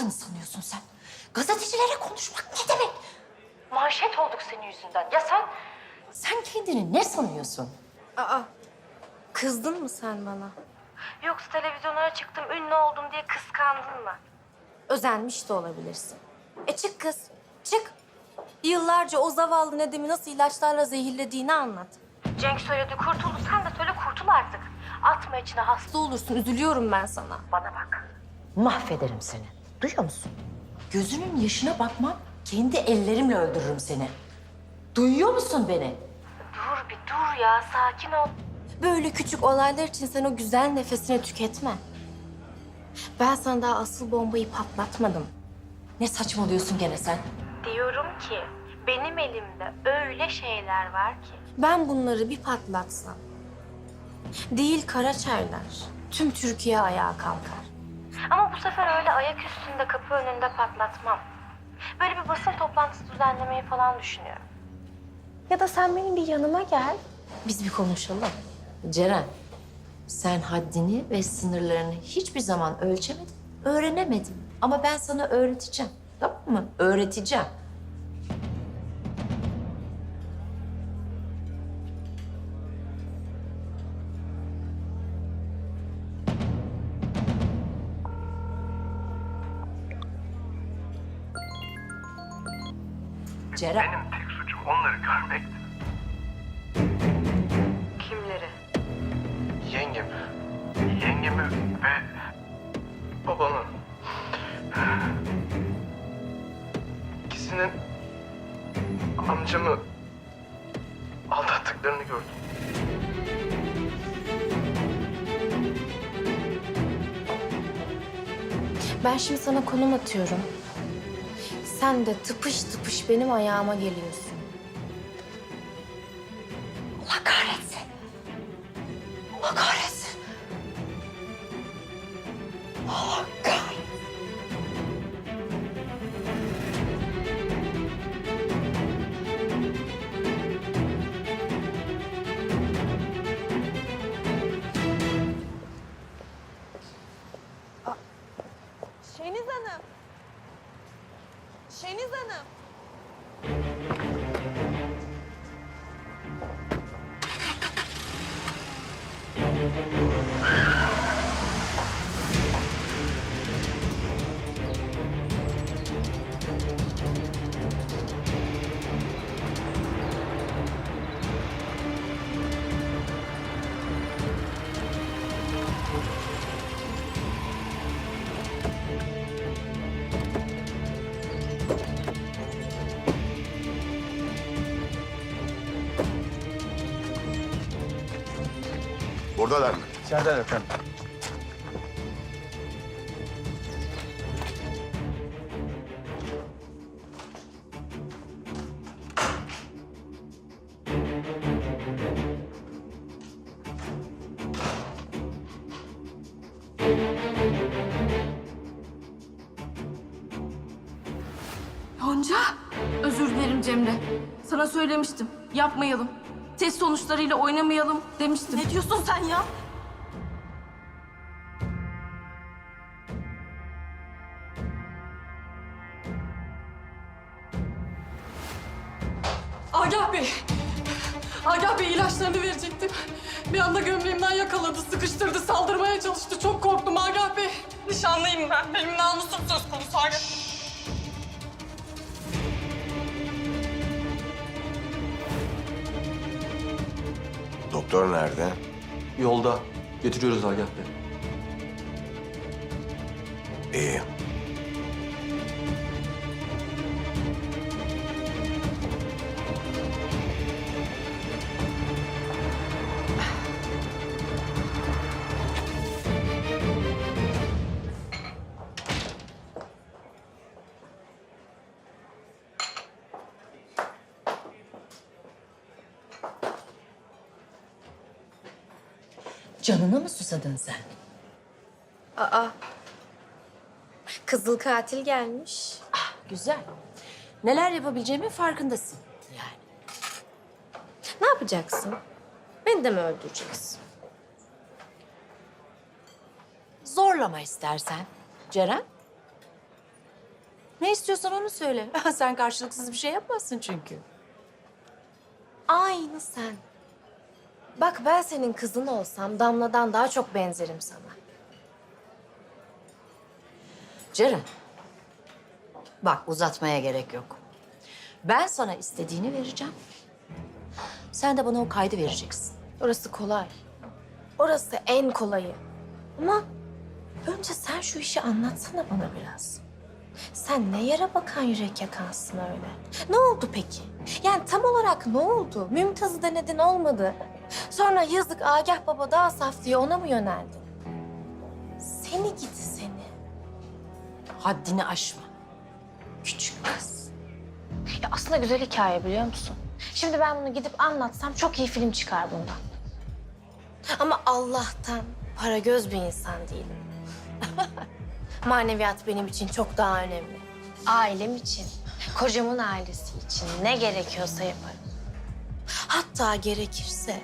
yaptığını sanıyorsun sen? Gazetecilere konuşmak ne demek? Manşet olduk senin yüzünden. Ya sen? Sen kendini ne sanıyorsun? Aa, kızdın mı sen bana? Yoksa televizyonlara çıktım, ünlü oldum diye kıskandın mı? Özenmiş de olabilirsin. E çık kız, çık. Yıllarca o zavallı Nedim'i nasıl ilaçlarla zehirlediğini anlat. Cenk söyledi kurtuldu, sen de söyle kurtul artık. Atma içine hasta olursun, üzülüyorum ben sana. Bana bak. Mahvederim seni. Duyuyor musun? Gözünün yaşına bakmam, kendi ellerimle öldürürüm seni. Duyuyor musun beni? Dur bir dur ya, sakin ol. Böyle küçük olaylar için sen o güzel nefesini tüketme. Ben sana daha asıl bombayı patlatmadım. Ne saçmalıyorsun gene sen? Diyorum ki benim elimde öyle şeyler var ki. Ben bunları bir patlatsam. Değil Karaçaylar, tüm Türkiye ayağa kalkar. Ama bu sefer öyle ayak üstünde kapı önünde patlatmam. Böyle bir basın toplantısı düzenlemeyi falan düşünüyorum. Ya da sen benim bir yanıma gel. Biz bir konuşalım. Ceren, sen haddini ve sınırlarını hiçbir zaman ölçemedin, öğrenemedin. Ama ben sana öğreteceğim, tamam mı? Öğreteceğim. Ceren, Benim tek suçum onları görmekti. Kimleri? Yengemi. Yengemi ve babamı. İkisinin amcamı aldattıklarını gördüm. Ben şimdi sana konum atıyorum. Sen de tıpış tıpış benim ayağıma geliyorsun. Allah kahretsin. Allah kahretsin. Allah kahretsin. Şeniz Hanım. Şeniz Hanım. Buradalar mı? İçeriden efendim. Yonca! Özür dilerim Cemre. Sana söylemiştim. Yapmayalım. Test sonuçlarıyla oynamayalım demiştim. Ne diyorsun sen ya? Agah Bey. Agah Bey ilaçlarını verecektim. Bir anda gömleğimden yakaladı, sıkıştırdı, saldırmaya çalıştı. Çok korktum Agah Bey. Nişanlıyım ben. Benim namusum söz konusu Agah. Doktor nerede? Yolda. Getiriyoruz Agah Bey. İyi. Canına mı susadın sen? Aa, kızıl katil gelmiş. Ah, güzel. Neler yapabileceğimin farkındasın. Yani. Ne yapacaksın? Beni de mi öldüreceksin? Zorlama istersen. Ceren, Ne istiyorsan onu söyle. Sen karşılıksız bir şey yapmazsın çünkü. Aynı sen. Bak ben senin kızın olsam Damla'dan daha çok benzerim sana. Ceren. Bak uzatmaya gerek yok. Ben sana istediğini vereceğim. Sen de bana o kaydı vereceksin. Orası kolay. Orası en kolayı. Ama önce sen şu işi anlatsana bana biraz. Sen ne yara bakan yürek yakansın öyle? Ne oldu peki? Yani tam olarak ne oldu? Mümtaz'ı denedin olmadı. Sonra yazık Agah Baba daha saf diye ona mı yöneldin? Seni gidi seni. Haddini aşma. Küçük kız. Ya aslında güzel hikaye biliyor musun? Şimdi ben bunu gidip anlatsam çok iyi film çıkar bundan. Ama Allah'tan para göz bir insan değilim. Maneviyat benim için çok daha önemli. Ailem için, kocamın ailesi için ne gerekiyorsa yaparım. Hatta gerekirse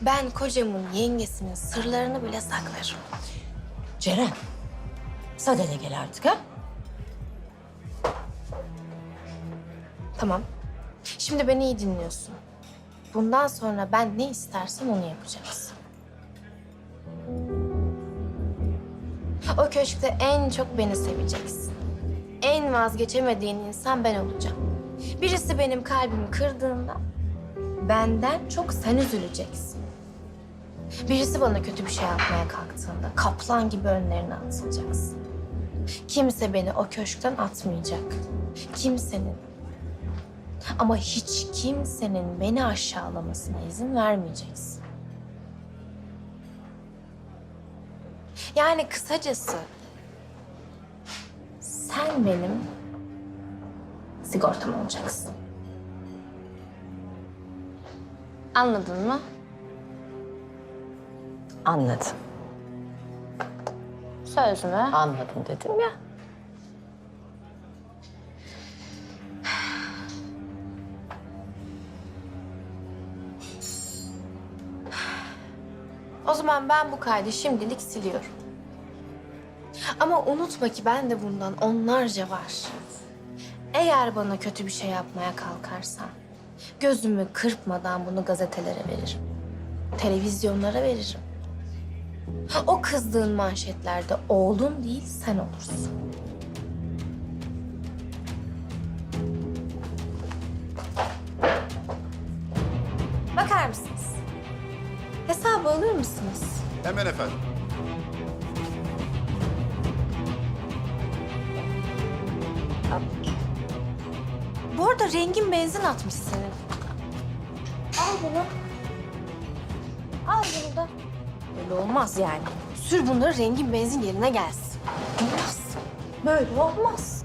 ben kocamın yengesinin sırlarını bile saklarım. Ceren. Sadede gel artık ha. Tamam. Şimdi beni iyi dinliyorsun. Bundan sonra ben ne istersem onu yapacaksın. O köşkte en çok beni seveceksin. En vazgeçemediğin insan ben olacağım. Birisi benim kalbimi kırdığında benden çok sen üzüleceksin. Birisi bana kötü bir şey yapmaya kalktığında kaplan gibi önlerine atılacaksın. Kimse beni o köşkten atmayacak. Kimsenin ama hiç kimsenin beni aşağılamasına izin vermeyeceksin. Yani kısacası sen benim sigortam olacaksın. Anladın mı? Anladım. Söz mü? Anladım dedim ya. O zaman ben bu kaydı şimdilik siliyorum. Ama unutma ki ben de bundan onlarca var. Eğer bana kötü bir şey yapmaya kalkarsan... ...gözümü kırpmadan bunu gazetelere veririm. Televizyonlara veririm. O kızdığın manşetlerde oğlum değil sen olursun. Bakar mısınız? Hesabı alır mısınız? Hemen efendim. Bu arada rengin benzin atmış senin. Al bunu. Al bunu da. Böyle olmaz yani. Sür bunları rengin benzin yerine gelsin. Olmaz. Böyle olmaz.